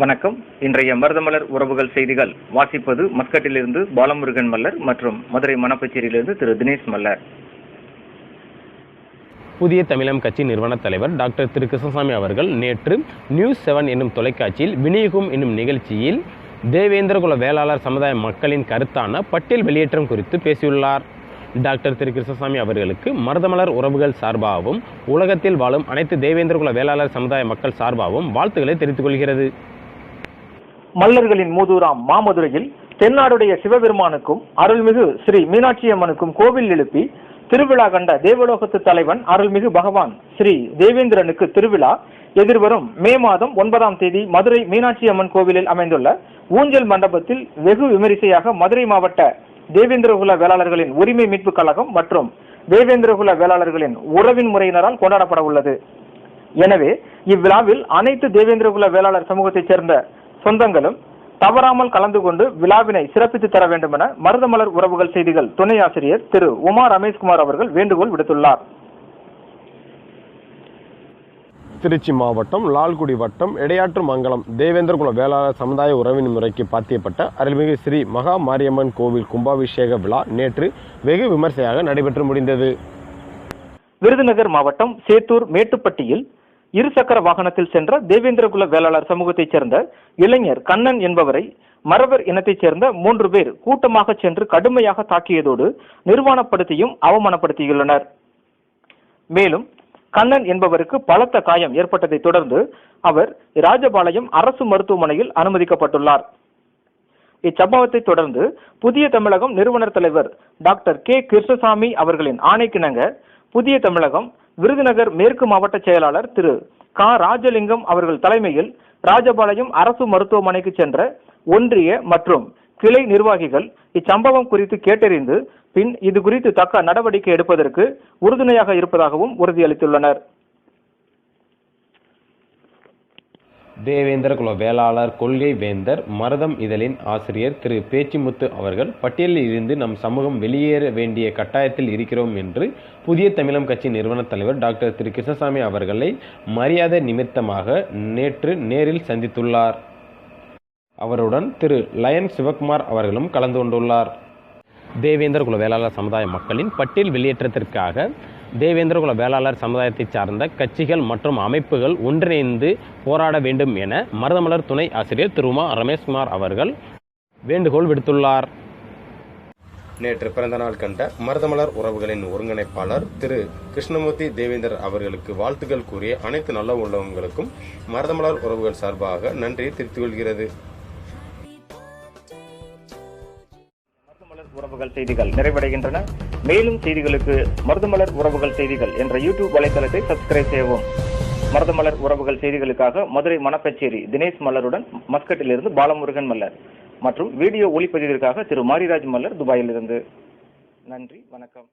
வணக்கம். இன்றைய மருதமலர் உறவுகள் செய்திகள். வாசிப்பது மஸ்கட்டிலிருந்து பாலமுருகன் மல்லர் மற்றும் மதுரை மணப்பச்சேரியிலிருந்து திரு தினேஷ் மல்லர். புதிய தமிழம் கட்சி நிறுவன தலைவர் டாக்டர் திரு கிருஷ்ணசாமி அவர்கள் நேற்று நியூஸ் செவன் என்னும் தொலைக்காட்சியில் விநியோகம் என்னும் நிகழ்ச்சியில் தேவேந்திரகுல வேளாளர் சமுதாய மக்களின் கருத்தான பட்டியல் வெளியேற்றம் குறித்து பேசியுள்ளார். டாக்டர் திரு கிருஷ்ணசாமி அவர்களுக்கு மருதமலர் உறவுகள் சார்பாகவும் உலகத்தில் வாழும் அனைத்து தேவேந்திரகுல வேளாளர் சமுதாய மக்கள் சார்பாகவும் வாழ்த்துக்களை தெரிவித்துக் கொள்கிறது. மல்லர்களின் மூதூராம் மாமதுரையில் தென்னாடுடைய சிவபெருமானுக்கும் அருள்மிகு ஸ்ரீ மீனாட்சி அம்மனுக்கும் கோவில் எழுப்பி திருவிழா கண்ட தேவலோகத்து தலைவன் அருள்மிகு பகவான் ஸ்ரீ தேவேந்திரனுக்கு திருவிழா எதிர்வரும் மே மாதம் ஒன்பதாம் தேதி மதுரை மீனாட்சி அம்மன் கோவிலில் அமைந்துள்ள ஊஞ்சல் மண்டபத்தில் வெகு விமரிசையாக மதுரை மாவட்ட தேவேந்திரகுல வேளாளர்களின் உரிமை மீட்புக் கழகம் மற்றும் தேவேந்திரகுல வேளாளர்களின் உறவின் முறையினரால் கொண்டாடப்பட உள்ளது. எனவே இவ்விழாவில் அனைத்து தேவேந்திரகுல வேளாளர் சமூகத்தைச் சேர்ந்த சொந்தங்களும் தவறாமல் கலந்து கொண்டு விழாவினை சிறப்பித்து தர வேண்டும் என மருதமலர் உறவுகள் செய்திகள் துணை ஆசிரியர் திரு உமா ரமேஷ்குமார் அவர்கள் வேண்டுகோள் விடுத்துள்ளார். திருச்சி மாவட்டம் லால்குடி வட்டம் எடையாற்று மங்கலம் தேவேந்திரகுல வேளாளர் சமுதாய உறவின் முறைக்கு பாத்தியப்பட்ட அருள்மிகு ஸ்ரீ மகா மாரியம்மன் கோவில் கும்பாபிஷேக விழா நேற்று வெகு விமர்சையாக நடைபெற்று முடிந்தது. விருதுநகர் மாவட்டம் சேத்தூர் மேட்டுப்பட்டியில் இருசக்கர வாகனத்தில் சென்ற தேவேந்திரகுல வேளாளர் சமூகத்தைச் சேர்ந்த இளைஞர் கண்ணன் என்பவரை மறவர் இனத்தைச் சேர்ந்த மூன்று பேர் கூட்டமாக சென்று கடுமையாக தாக்கியதோடு நிர்வாணப்படுத்தியும் அவமானப்படுத்தியுள்ளனர். மேலும் கண்ணன் என்பவருக்கு பலத்த காயம் ஏற்பட்டதைத் தொடர்ந்து அவர் ராஜபாளையம் அரசு மருத்துவமனையில் அனுமதிக்கப்பட்டுள்ளார். இச்சம்பவத்தை தொடர்ந்து புதிய தமிழகம் நிறுவனர் தலைவர் டாக்டர் கே கிருஷ்ணசாமி அவர்களின் ஆணைக்கிணங்க புதிய தமிழகம் விருதுநகர் மேற்கு மாவட்ட செயலாளர் திரு. கா. ராஜலிங்கம் அவர்கள் தலைமையில் ராஜபாளையம் அரசு மருத்துவமனைக்கு சென்ற ஒன்றிய மற்றும் கிளை நிர்வாகிகள் இச்சம்பவம் குறித்து கேட்டறிந்து பின் இது குறித்து தக்க நடவடிக்கை எடுப்பதற்கு உறுதுணையாக இருப்பதாகவும் உறுதியளித்துள்ளனர். தேவேந்திரகுல வேளாளர் கொள்கை வேந்தர் மரதம் இதழின் ஆசிரியர் திரு. பேச்சிமுத்து அவர்கள் பட்டியலில் இருந்து நம் சமூகம் வெளியேற வேண்டிய கட்டாயத்தில் இருக்கிறோம் என்று புதிய தமிழம் கட்சி நிறுவன தலைவர் டாக்டர் திரு. கிருஷ்ணசாமி அவர்களை மரியாதை நிமித்தமாக நேற்று நேரில் சந்தித்துள்ளார். அவருடன் திரு. லயன் சிவகுமார் அவர்களும் கலந்து கொண்டுள்ளார். தேவேந்திரகுல வேளாளர் சமுதாய மக்களின் பட்டியல் வெளியேற்றத்திற்காக தேவேந்திரகுல வேளாளர் சமுதாயத்தை சார்ந்த கட்சிகள் மற்றும் அமைப்புகள் ஒன்றிணைந்து போராட வேண்டும் என மருதமலர் துணை ஆசிரியர் திருமா ரமேஷ்குமார் அவர்கள் வேண்டுகோள் விடுத்துள்ளார். நேற்று பிறந்தநாள் கண்ட மருதமலர் உறவுகளின் ஒருங்கிணைப்பாளர் திரு கிருஷ்ணமூர்த்தி தேவேந்தர் அவர்களுக்கு வாழ்த்துக்கள் கூறிய அனைத்து நல்ல உள்ளவங்களுக்கும் மருதமலர் உறவுகள் சார்பாக நன்றியை தெரிவித்துக் கொள்கிறது. உறவுகள் செய்திகள் நிறைவடைகின்றன. மேலும் செய்திகளுக்கு மருதமலர் உறவுகள் செய்திகள் என்ற யூடியூப் வலைத்தளத்தை சப்ஸ்கிரைப் செய்யவும். மருதமலர் உறவுகள் செய்திகளுக்காக மதுரை மணக்கச்சேரி தினேஷ் மல்லருடன் மஸ்கட்டிலிருந்து பாலமுருகன் மல்லர் மற்றும் வீடியோ ஒளிப்பதிவிற்காக திரு மாரிராஜ் மல்லர் துபாயிலிருந்து. நன்றி வணக்கம்.